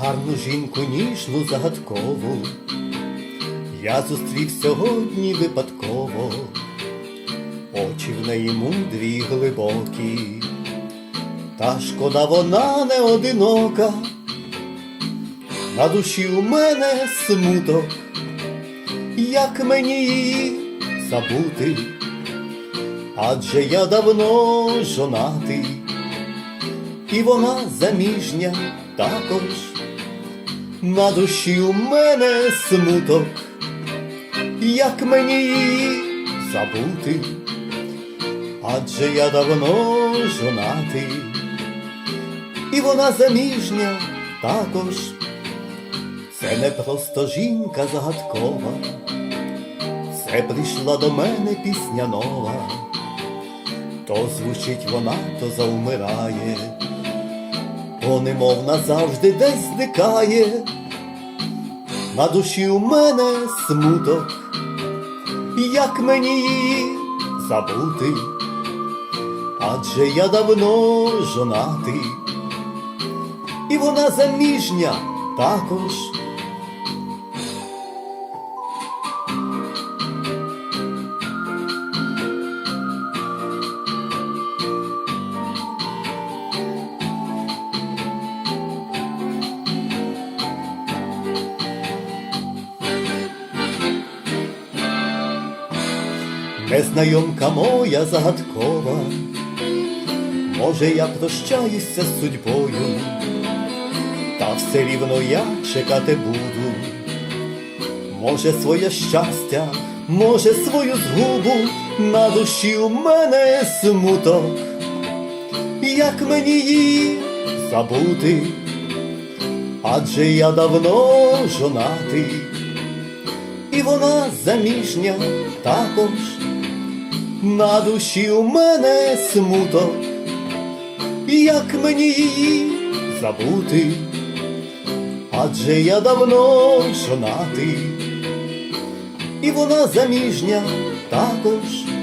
Таку жінку ніжну загадкову. Я зустрів сьогодні випадково, очі в неї мудрі й глибокі, та шкода вона не одинока, на душі у мене смуток, як мені її забути, адже я давно жонатий, і вона заміжня також. На душі у мене смуток, як мені її забути, адже я давно жонатий, і вона заміжня також. Це не просто жінка загадкова, це прийшла до мене пісня нова, то звучить вона, то завмирає то немов назавжди десь зникає, на душі у мене смуток, як мені її забути, адже я давно жонатий, і вона заміжня також. Незнайомка моя загадкова, може, я прощаюся з судьбою, та все рівно я чекати буду. Може, своє щастя, може, свою згубу, на душі у мене смуток, як мені її забути, адже я давно жонатий, і вона заміжня також. На душі у мене смуток, як мені її забути, адже я давно жонатий, і вона заміжня також.